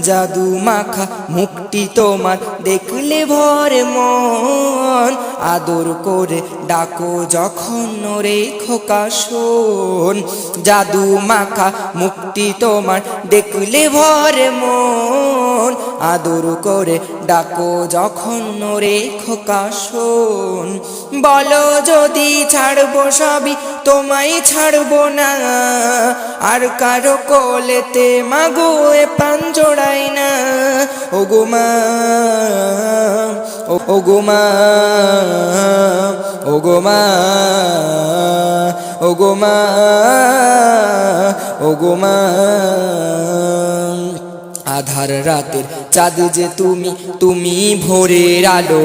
জাদু মাখা মুক্তি তোমার দেখলে ভরে মন। আদর করে ডাকো যখন রে খোকা শোন জাদু মাখা মুক্তি তোমার দেখলে ভরে মন। আদর করে ডাকো যখন রে খোকা শোন বলো যদি ছাড়বো সবই, তোমায় ছাড়বো না। আর কারও কোলেতে মাগো এ পান জোড়াই না। ও গো মা ও গোমা ও গোমা ও গোমা ও গোমা আধার রাতের চাঁদ যে তুমি তুমি ভোরের আলো